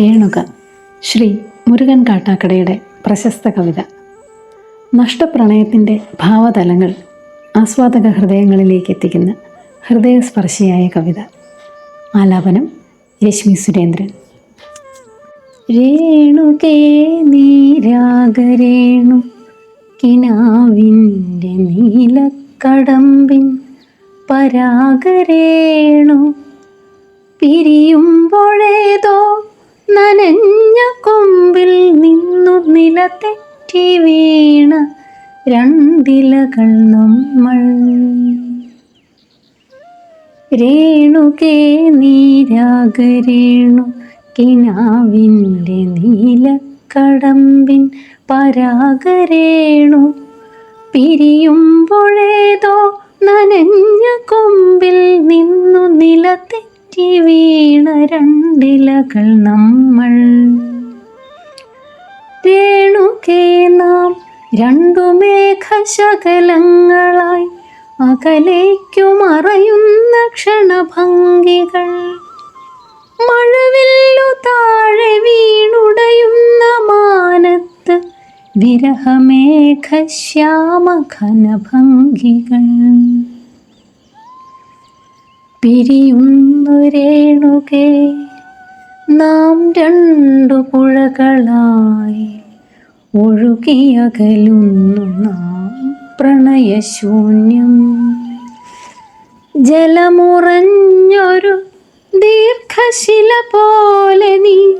ഏണുക. ശ്രീ മുരുകൻ കാട്ടാക്കടയുടെ പ്രശസ്ത കവിത. നഷ്ടപ്രണയത്തിന്റെ ഭാവതലങ്ങൾ ആസ്വാദക ഹൃദയങ്ങളിലേക്ക് എത്തിക്കുന്ന ഹൃദയസ്പർശിയായ കവിത. ആലാപനം രശ്മി സുരേന്ദ്രൻ. രേണുകേ നീരാഗരേണു കിനാവിന്റെ നീലക്കടമ്പിൻ പരാഗരേണു പിരിയുമ്പോഴേതോ നനഞ്ഞ കൊമ്പിൽ നിന്നു നില തെറ്റി വീണ രണ്ടിലകൾ നമ്മൾ. രേണുകേ നീരാഗരേണു കിനാവിന്റെ നീലക്കടമ്പിൻ പരാഗരേണു പിരിയുമ്പോഴേതോ നനഞ്ഞ കൊമ്പിൽ നിന്നു നിലതെറ്റി വീണ രണ്ടിലകൾ നമ്മൾ. രേണുകേ നാം രണ്ടു മേഘശകലങ്ങളായി അകലേക്കു മറയുന്ന ക്ഷണഭംഗികൾ. മഴവില്ലു താഴെ വീണുടയുന്ന മാനത്ത് വിരഹമേഘശ്യാമഘനഭംഗികൾ പിരിയുന്നു രേണുകേ. നാം രണ്ടു പുഴകളായി ഒഴുകിയകലുന്നു നാം പ്രണയശൂന്യം. ജലമുറഞ്ഞൊരു ദീർഘശില പോലെ നീ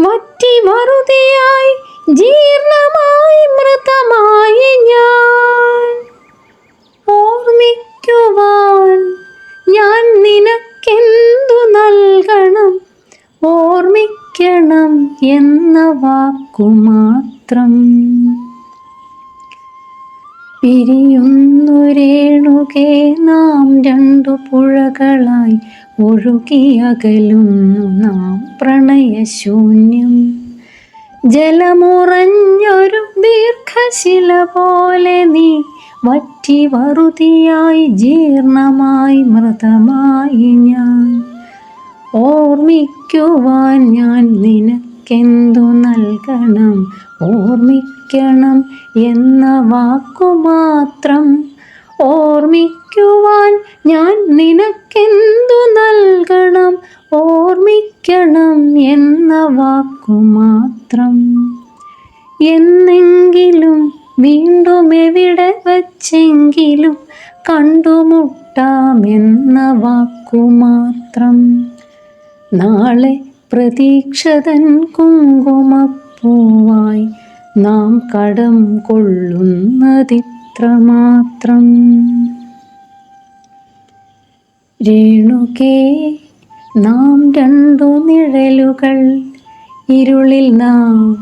വറ്റി മറുതിയായി ജീർണമായി മൃതമായി ഞാൻ. ഓർമ്മിക്കണം എന്ന വാക്കു മാത്രം. പിരിയുന്നു രേണുകേ നാം രണ്ടു പുഴകളായി ഒഴുകിയകലുന്നു നാം പ്രണയശൂന്യം. ജലമുറഞ്ഞൊരു ദീർഘശില പോലെ നീ വറ്റി വറുതിയായി ജീർണമായി മൃതമായി ഞാൻ. ഓർമ്മിക്കുവാൻ ഞാൻ നിനക്കെന്തു നൽകണം? ഓർമ്മിക്കണം എന്ന വാക്കുമാത്രം ഓർമ്മിക്കുവാൻ ഞാൻ നിനക്കെന്തു നൽകണം? ഓർമ്മിക്കണം എന്ന വാക്കുമാത്രം എന്നെങ്കിലും വീണ്ടും എവിടെ വച്ചെങ്കിലും കണ്ടുമുട്ടാമെന്ന വാക്കു മാത്രം. നാളെ പ്രതീക്ഷതൻ കുങ്കുമപ്പൂവായി നാം കടം കൊള്ളുന്നതിത്രമാത്രം. രേണുകേ നാം രണ്ടു നിഴലുകൾ ഇരുളിൽ നാം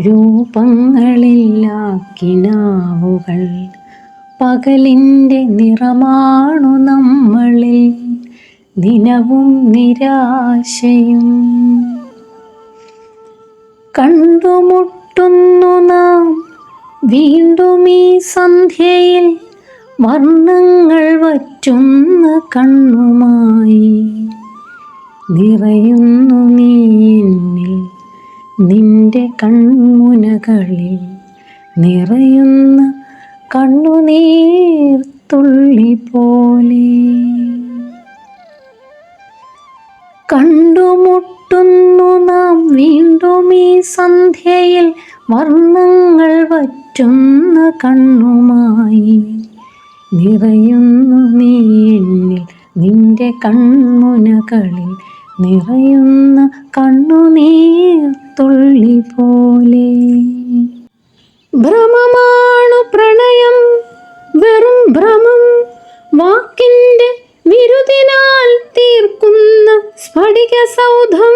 രൂപങ്ങളില്ലാക്കിനാവുകൾ. പകലിന്റെ നിറമാണു നമ്മളിൽ. ദിനവും നിരാശയും കണ്ടുമുട്ടുന്നു നാം. വീണ്ടും ഈ സന്ധ്യയിൽ വർണങ്ങൾ വറ്റുന്ന കണ്ണുമായി നിറയുന്നു നീ എന്നിൽ. നിന്റെ കൺമുനകളിൽ നിറയുന്ന കണ്ണുനീർത്തുള്ളി പോലെ കണ്ടുമുട്ടുന്നു നാം വീണ്ടും ഈ സന്ധ്യയിൽ വർണങ്ങൾ വറ്റുന്ന കണ്ണുമായി. നിറയുന്നു നീ എന്നിൽ നിന്റെ കൺമുനകളിൽ. നിറയുന്ന കണ്ണുനീർത്തുള്ളി പോലെ. ഭ്രമമാണു പ്രണയം വെറും ഭ്രമം വാക്കിന്റെ സ്ഫടിക സൗധം.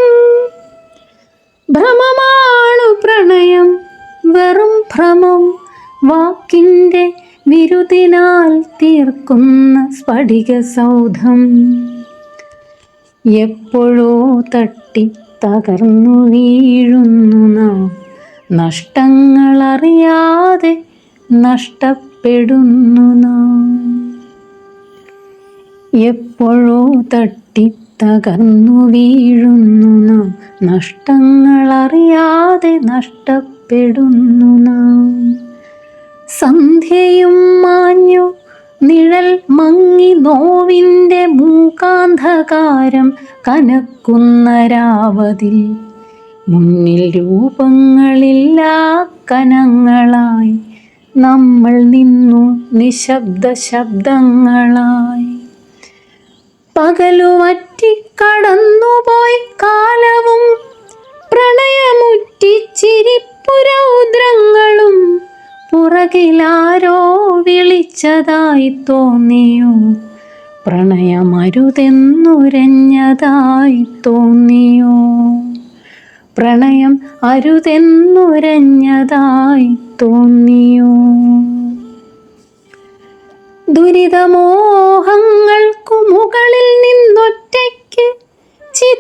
ഭ്രമമാണു പ്രണയം വെറും ഭ്രമം. വാക്കിന്റെ വിരുദിനാൽ തീർക്കുന്ന സ്ഫടിക സൗധം. എപ്പോഴോ തട്ടി തകർന്നു വീഴുന്നു നാം. നഷ്ടങ്ങളറിയാതെ നഷ്ടപ്പെടുന്നു നാം. എപ്പോഴോ തട്ടി തകർന്നു വീഴുന്നു നാം. നഷ്ടങ്ങളറിയാതെ നഷ്ടപ്പെടുന്നു നാം. സന്ധ്യയും മാഞ്ഞു. നിഴൽ മങ്ങി നോവിന്റെ മൂക്കാന്ധകാരം കനക്കുന്ന രാവതിൽ. മുന്നിൽ രൂപങ്ങളില്ലാ കനങ്ങളായി. നമ്മൾ നിന്നു നിശബ്ദ ശബ്ദങ്ങളായി. പകലുവറ്റിക്കടന്നുപോയി കാലവും പ്രണയമുറ്റിച്ചിരിപ്പുരൗദ്രങ്ങളും പുറകിലാരോ വിളിച്ചതായി തോന്നിയോ? പ്രണയമരുതെന്നുരഞ്ഞതായി തോന്നിയോ? പ്രണയം അരുതെന്നുരഞ്ഞതായി തോന്നിയോ? ദുരിതമോഹങ്ങൾക്കു മുകളിൽ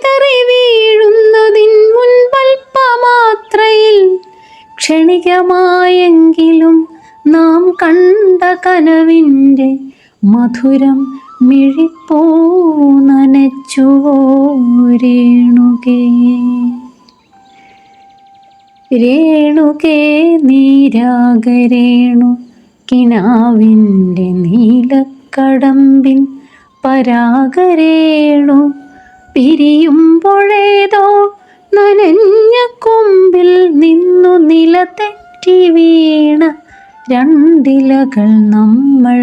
ചിതറി വീഴുന്നതിൻ മുൻപൽപ്പമാത്രയിൽ ക്ഷണികമായെങ്കിലും നാം കണ്ട കനവിന്റെ മധുരം മിഴിപ്പോ നനച്ചുവോരേണുകേ. രേണുകേ നീരാഗരേണു കിനാവിന്റെ നീലക്കടമ്പിൻ പരാഗരേണു പിരിയുമ്പോഴേതോ നനഞ്ഞ കൊമ്പിൽ നിന്നു നില തെറ്റി വീണ രണ്ടിലകൾ നമ്മൾ.